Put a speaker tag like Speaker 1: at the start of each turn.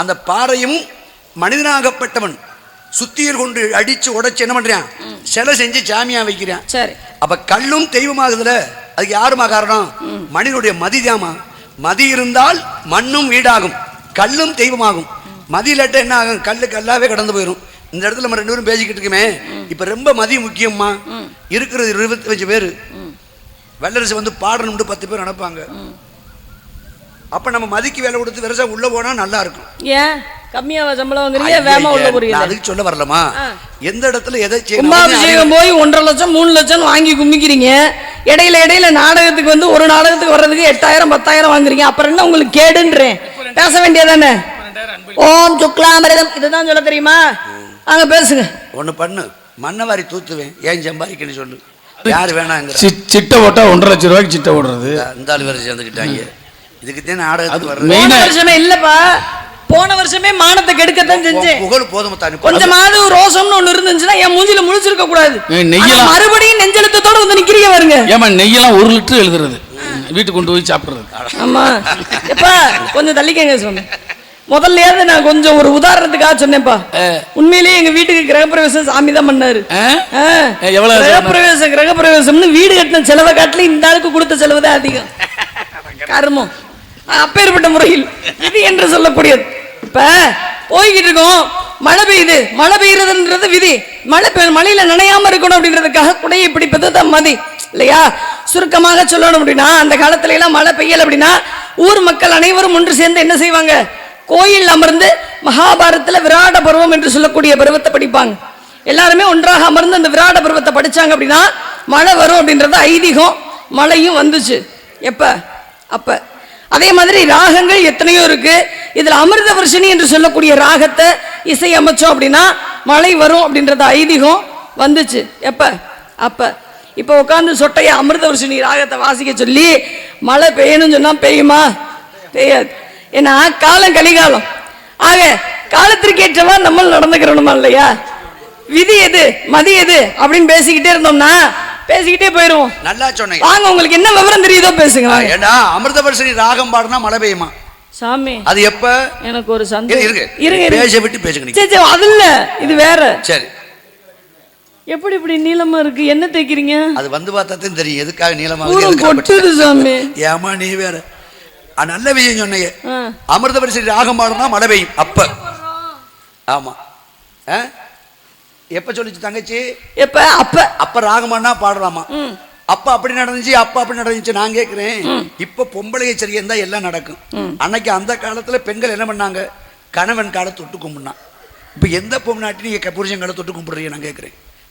Speaker 1: அந்த பாறையும் மனிதனாகப்பட்டவன். சுத்தியல் கொண்டு அடிச்சு உடைச்சு என்ன பண்றான்? சிலை செஞ்சு சாமியா வைக்கிறான்.
Speaker 2: சரி.
Speaker 1: அப்ப கல்லும் தெய்வமாகுதுல. அதுக்கு யாருமா காரணம்? மனிதனுடைய மதிதாமா மதி இருந்தால் மண்ணும் வீடாகும். கல்லும் தெய்வமாகும். மதி இல்லாட்ட என்ன ஆகும்? கல்லு கல்லாவே கடந்து போயிடும் இந்த இடத்துல நம்ம ரெண்டு பேரும் பேசிக்கிட்டு இருக்கோமே. இப்ப ரொம்ப மதி முக்கியம்மா. இருக்கிறது இருபத்தஞ்சு பேர். வல்லரசு வந்து பாடணும்னு பத்து பேர் நினைப்பாங்க அப்ப நம்ம மதிக்கு வேலை கொடுத்து வெரசா உள்ள போனா நல்லா இருக்கும்.
Speaker 2: ஏன்? கம்மியாவா சம்பளம் வாங்குறீங்க? வேமா உள்ள போறீங்க
Speaker 1: அதுக்கு சொல்ல வரலமா. எந்த இடத்துல எதை செய்யணும்
Speaker 2: கும்பாபிஷேகம் போய் ஒன்றரை லட்சம் மூணு லட்சம் வாங்கி கும்பிக்கிறீங்க. இடையில இடையில நாடகத்துக்கு வந்து ஒரு நாடகத்துக்கு வர்றதுக்கு எட்டாயிரம் பத்தாயிரம் வாங்குறீங்க. அப்புறம் என்ன உங்களுக்கு கேடுன்றேன்? பேச வேண்டியதானே? ஓம் சுக்லாமரிதம். இதுதான் சொல்ல தெரியுமா? அங்க பேசுங்க.
Speaker 1: ஒண்ணு பண்ணு. மண்ணை வாரி தூத்துவேன். ஏன் சம்பாதிக்கன்னு சொல்லு. யார் வேணாங்கிற.
Speaker 3: சி- சிட்டை ஓட்டா ஒன்றரை லட்சம் ரூபாய்க்கு சிட்டை ஓடுறது
Speaker 1: இந்த ஆள் வேற சேர்ந்துக்கிட்டாங்க. இதுக்கு தான் நாடகத்துக்கு வர்றது.
Speaker 2: போன வருஷமே இல்லப்பா. போன வருஷமே மானத்தை கெடுக்கத்தான் செஞ்சேன்.
Speaker 1: புகழ் போதும் தானே
Speaker 2: கொஞ்சமாவது ரோசம்னு ஒண்ணு இருந்துச்சுன்னா என் மூஞ்சில முழிச்சிருக்க கூடாது.
Speaker 3: ஏய், நெய்யெல்லாம்.
Speaker 2: ஆனா மறுபடியும் நெஞ்செழுத்தத்தோட வந்து நிக்கிறீங்க பாருங்க.
Speaker 3: ஏமா நெய்யெல்லாம் ஒரு லிட்டர் எழுதுறது. வீட்டுக்கு கொண்டு போய் சாப்பிடுறது.
Speaker 2: ஆமா. எப்பா கொஞ்சம் தள்ளிக்கங்க சொன்னேன் முதல்லயாவது நான் கொஞ்சம் ஒரு உதாரணத்துக்காக சொன்னேன்ப்பா. உண்மையிலேயே எங்க வீட்டுக்கு கிரகப்பிரவேசம் சாமி தான் பண்ணாரு.
Speaker 3: ஆ?
Speaker 2: ஆ.
Speaker 3: ஏ, எவ்வளவு
Speaker 2: கிரகப்பிரவேசம் கிரகப்பிரவேசம்னு வீடு கட்டின செலவை காட்டில இந்த ஆளுக்கு கொடுத்த செலவு தான் அதிகம். கர்மம். அப்பேற்பட்ட முறையில் இது என்று சொல்லக்கூடியது. இப்ப போய்கிட்டு இருக்கோம். மழை பெய்யுது. மழை பெய்யுறதுன்றது விதி. மழை பெய் மழையில நனையாம இருக்கணும் அப்படின்றதுக்காக குடையை பிடிப்பது தான் மதி. இல்லையா? சுருக்கமாக சொல்லணும் அப்படின்னா அந்த காலத்துல எல்லாம் மழை பெய்யல அப்படின்னா ஊர் மக்கள் அனைவரும் ஒன்று சேர்ந்து என்ன செய்வாங்க? கோயில் அமர்ந்து மகாபாரத்தில் விராட பருவம் என்று சொல்லக்கூடிய பருவத்தை படிப்பாங்க. எல்லாருமே ஒன்றாக அமர்ந்து அந்த விராட பருவத்தை படிச்சாங்க அப்படின்னா மழை வரும் அப்படின்றது ஐதீகம். மழையும் வந்துச்சு. எப்ப? அப்போ அதே மாதிரி ராகங்கள் எத்தனையோ இருக்கு. இதுல அமிர்த வருஷினி என்று சொல்லக்கூடிய ராகத்தை இசை அமைச்சோம் அப்படின்னா மழை வரும் அப்படின்றத ஐதீகம் வந்துச்சு. எப்ப? அப்ப. இப்ப உட்காந்து சொட்டைய அமிர்த வருஷினி ராகத்தை வாசிக்க சொல்லி மழை பெய்யணும்னு சொன்னா பெய்யுமா? பெய்யாது. ஏன்னா காலம் கலிகாலம். ஆக காலத்திற்கு ஏற்றவா நம்ம நடந்துக்கிறோமா இல்லையா? விதி எது? மதி எது? அப்படின்னு பேசிக்கிட்டே இருந்தோம்னா பேசிக்கிட்டே போயிருவோம்.
Speaker 1: நல்லா சொன்னீங்க.
Speaker 2: வாங்க உங்களுக்கு என்ன விவரம் தெரியுதோ பேசுங்க.
Speaker 1: ஏன்னா அமிர்தபர்ஷினி ராகம் பாடுனா மழை பெய்யுமா?
Speaker 2: சாமி
Speaker 1: அது எப்ப?
Speaker 2: எனக்கு ஒரு சந்தேகம்.
Speaker 1: இருங்க
Speaker 2: இருங்க.
Speaker 1: பேச விட்டு பேசுங்க.
Speaker 2: சரி சரி அது இல்ல இது வேற.
Speaker 1: சரி.
Speaker 2: எப்படி இப்படி நீளமா இருக்கு? என்ன தேய்க்கிறீங்க?
Speaker 1: அது வந்து பார்த்தா தெரியும் எதுக்காக எதுக்காக
Speaker 2: கொட்டுது சாமி.
Speaker 1: ஏமா நீ வேற. நல்ல விஷயம் சொன்னீங்க. அமிர்தபரிசி ராகம் பாடுனா மழை பெய்யும் அப்ப. ஆமா. ஆ? எப்ப சொல்லிச்சு தங்கச்சி?
Speaker 2: எப்ப? அப்ப.
Speaker 1: அப்ப ராகம் பாடினா பாடலாமா அப்ப அப்படி நடந்துச்சு அப்ப அப்படி நடந்துச்சு நான் கேக்குறேன். இப்ப பொம்பளை சரியா இருந்தா எல்லாம் நடக்கும். அன்னைக்கு அந்த காலத்துல பெண்கள் என்ன பண்ணாங்க? கணவன் காலை தொட்டு கும்பிடுனான். இப்ப எந்த பொம்னாட்டி நீங்க புருஷன் காலை தொட்டு கும்பிடுறீங்க நான் கேக்குறேன்.